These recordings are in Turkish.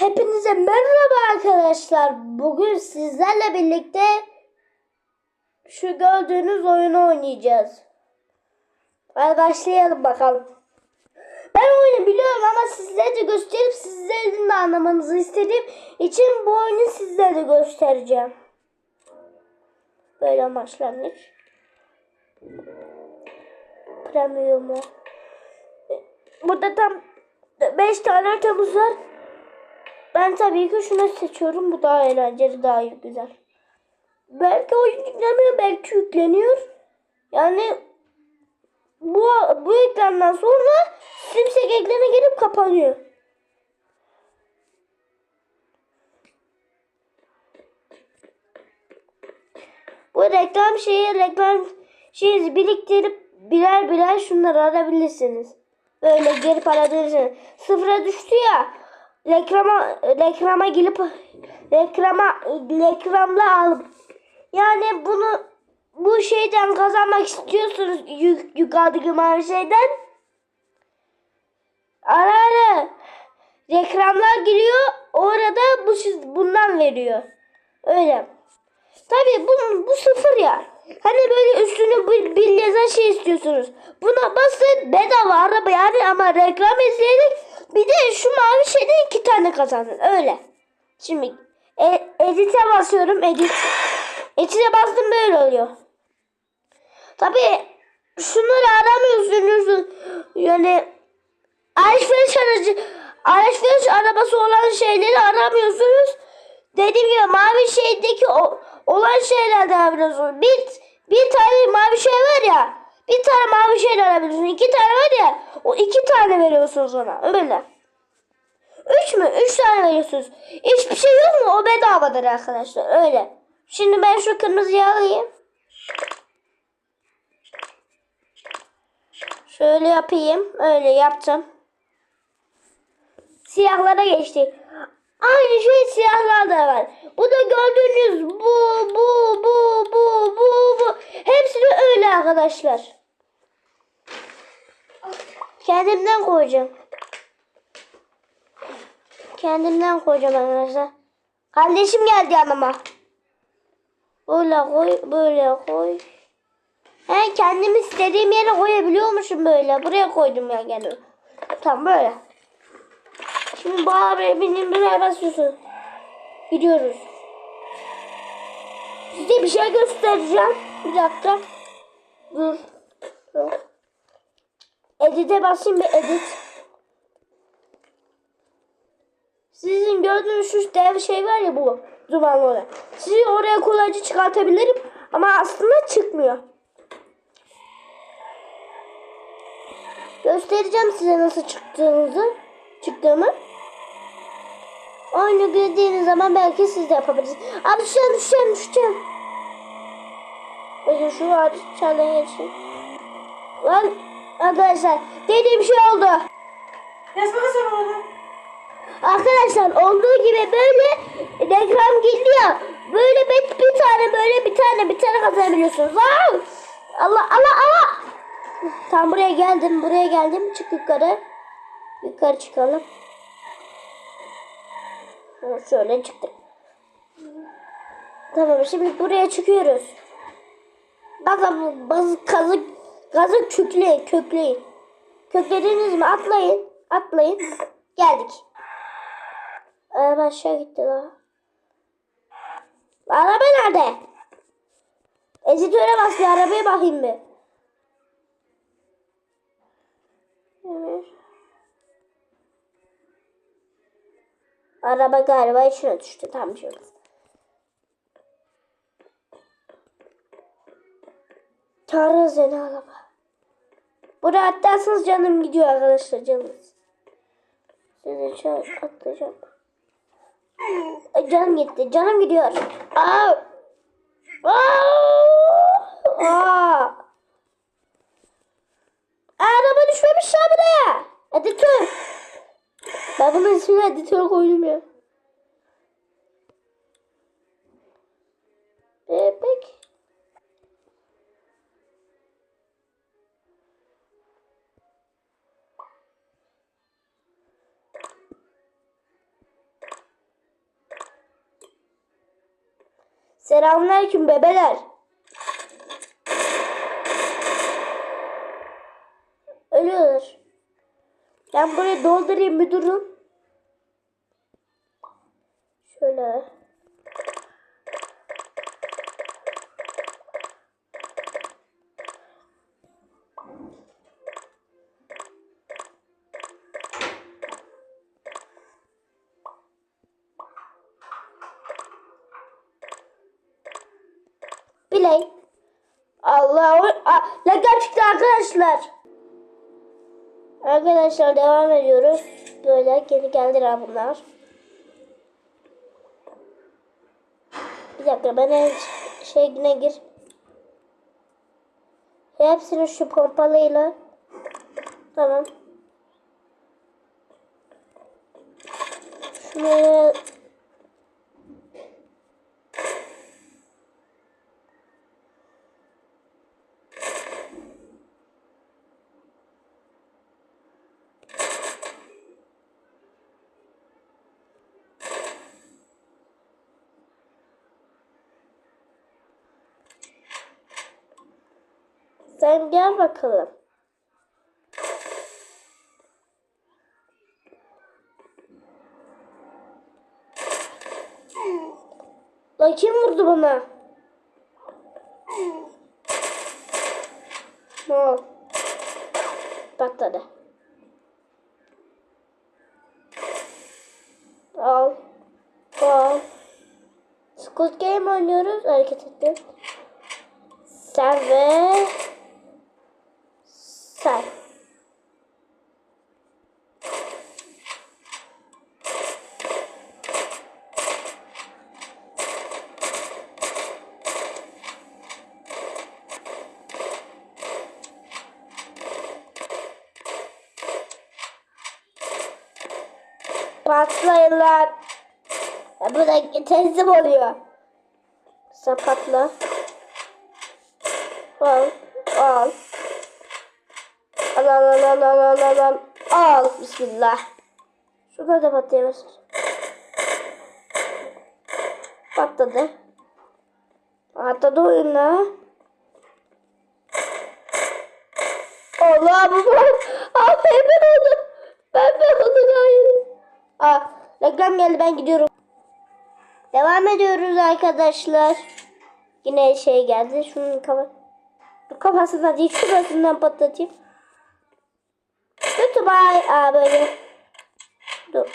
Hepinize merhaba arkadaşlar. Bugün sizlerle birlikte şu gördüğünüz oyunu oynayacağız. Hadi başlayalım bakalım. Ben oyunu biliyorum ama sizlere de gösterip sizlerin de anlamanızı istediğim için bu oyunu sizlere de göstereceğim. Böyle başlangıç. Premium'u. Burada tam 5 tane haritamız var. Ben tabii ki şunu seçiyorum. Bu daha eğlenceli, daha iyi, güzel. Belki oyun yükleniyor, belki yükleniyor. Yani bu bu ekrandan sonra Simsek ekrana gelip kapanıyor. Bu reklam şeyi reklam şeyi biriktirip birer birer şunları alabilirsiniz. Böyle geri para verirsiniz. Sıfıra düştü ya. Reklama reklama gelip reklama reklamla alıp yani bunu bu şeyden kazanmak istiyorsunuz yük, yukarıdaki mavi şeyden ara ara reklamlar giriyor orada bu bundan veriyor. Öyle. Tabi bu, bu sıfır ya hani böyle üstüne bir, bir yazan şey istiyorsunuz buna basın bedava araba yani ama reklam izleyerek bir de şu mavi şeyden iki tane kazandın öyle şimdi e, edit'e basıyorum edit edit'e bastım böyle oluyor Tabi şunları aramıyorsunuz. Yani alışveriş aracı alışveriş arabası olan şeyleri aramıyorsunuz. Dediğim gibi mavi şeydeki o, olan şeylerden arıyorsunuz. Bir, bir tane mavi şey var ya. Bir tane mavi şey arabiliyorsunuz. İki tane var ya. O iki tane veriyorsunuz ona. Öyle. Üç mü? Üç tane veriyorsunuz. Hiçbir şey yok mu? O bedavadır arkadaşlar. Öyle. Şimdi ben şu kırmızıyı alayım. Şöyle yapayım. Öyle yaptım. Siyahlara geçtik. Aynı şey siyahlarda var. Bu da gördüğünüz bu bu bu bu bu bu. Hepsi de öyle arkadaşlar. Kendimden koyacağım. Kendimden koyacağım arkadaşlar. Kardeşim geldi yanıma. Böyle koy, böyle koy. He kendim istediğim yere koyabiliyormuşum böyle. Buraya koydum ya gene. Tamam böyle. Şimdi arabaya benim bir basıyorsun. Gidiyoruz. Size bir şey göstereceğim. Bir dakika. Dur. Dur. Edit'e basayım bir edit. Sizin gördüğünüz şu dev şey var ya bu. Dumanlı olan. Sizi oraya kolayca çıkartabilirim. Ama aslında çıkmıyor. Göstereceğim size nasıl çıktığınızı. Çıktığımı. Oyunu girdiğiniz zaman belki siz de yapabilirsiniz. Abi düşeceğim düşeceğim düşeceğim. Bakın şu ağacı çaldan geçeyim. Lan arkadaşlar dediğim şey oldu. Yazma sen orada. Arkadaşlar olduğu gibi böyle reklam girdi ya. Böyle bir, bir tane böyle bir tane bir tane kazanabiliyorsunuz. Aa! Allah Allah Allah. Tam buraya geldim. Buraya geldim. Çık yukarı. Yukarı çıkalım. Şöyle çıktık. Tamam şimdi buraya çıkıyoruz. Bakın bazı kazık gazı kökleyin kökleyin. Köklediniz mi? Atlayın. Atlayın. Geldik. Araba aşağı gitti la. Araba nerede? Ezitöre bas bir arabaya bakayım bir. Araba galiba içine düştü. Tam şöyle. Tanrı seni araba. Buraya atlarsanız canım gidiyor arkadaşlar canınız. Şu an atlayacağım. Ay, canım gitti. Canım gidiyor. Aa! Aa! Aa! Araba düşmemiş ya buraya. Editör. Ben bunun ismini editör koydum ya. Ee, Bebek. Selamünaleyküm bebeler. Ölüyorlar. Ben burayı doldurayım bir durun. Şöyle. Biley. Allah Lagam çıktı arkadaşlar. Arkadaşlar devam ediyoruz. Böyle geri geldiler bunlar. Bir dakika ben en şeyine gir. Hepsini şu pompalıyla. Tamam. Şunu Sen gel bakalım. Lan kim vurdu bana? Oldu? Patladı. Al. Al. Squid Game oynuyoruz. Hareket ettim. Sen ve sen. Patlayın lan. Ya bu da teslim oluyor. Sen patla. Al. Al. Al al al al al al al al. Al. Bismillah. Şurada da patlayamaz. Patladı. Patladı oyuna. Allah bu Aa pembe oldu. Pembe oldu hayır. Aa reklam geldi ben gidiyorum. Devam ediyoruz arkadaşlar. Yine şey geldi. Şunun kafa kafasından değil şurasından patlatayım. Goodbye. Aa böyle. Dur.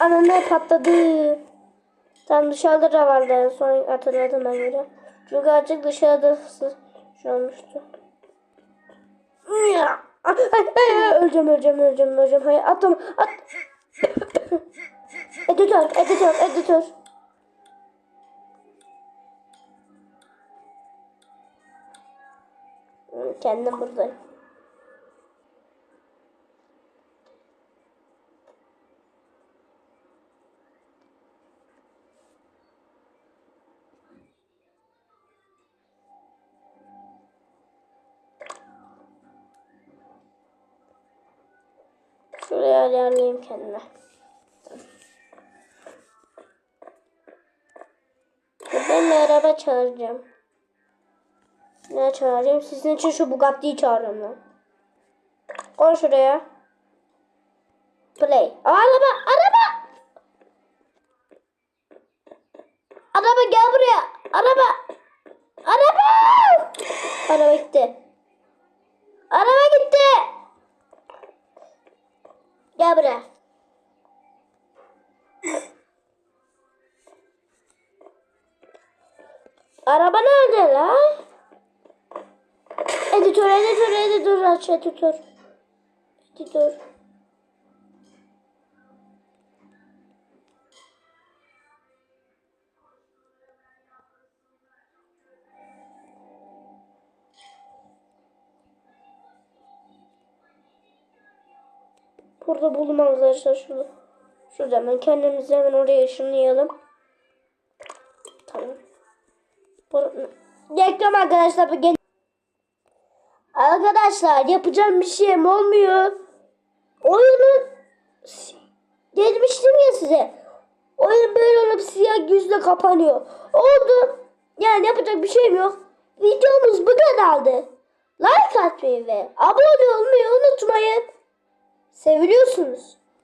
Ana ne patladı. Tam dışarıda da vardı en son hatırladım ben göre. Çünkü azıcık dışarıda şey olmuştu. Öleceğim öleceğim öleceğim öleceğim. Hayır atım at. editör editör editör. Kendim buradayım. Şuraya ayarlayayım kendime. Araba çağıracağım. Ne çağırayım? Sizin için şu Bugatti'yi çağırıyorum lan. Koy şuraya. Play. Araba! Araba! Araba gel buraya. Araba! Araba! Araba gitti. Araba gitti. Gel buraya. Araba nerede la? Editör, editör, editör aç, editör. Editör. Burada buldum arkadaşlar şunu. Şurada hemen kendimizi hemen oraya ışınlayalım. Arkadaşlar gel- Arkadaşlar yapacağım bir şeyim olmuyor. Oyunu demiştim ya size. Oyun böyle olup siyah yüzle kapanıyor. Oldu. Yani yapacak bir şeyim yok. Videomuz bu kadardı. Like atmayı ve abone olmayı unutmayın. Seviliyorsunuz.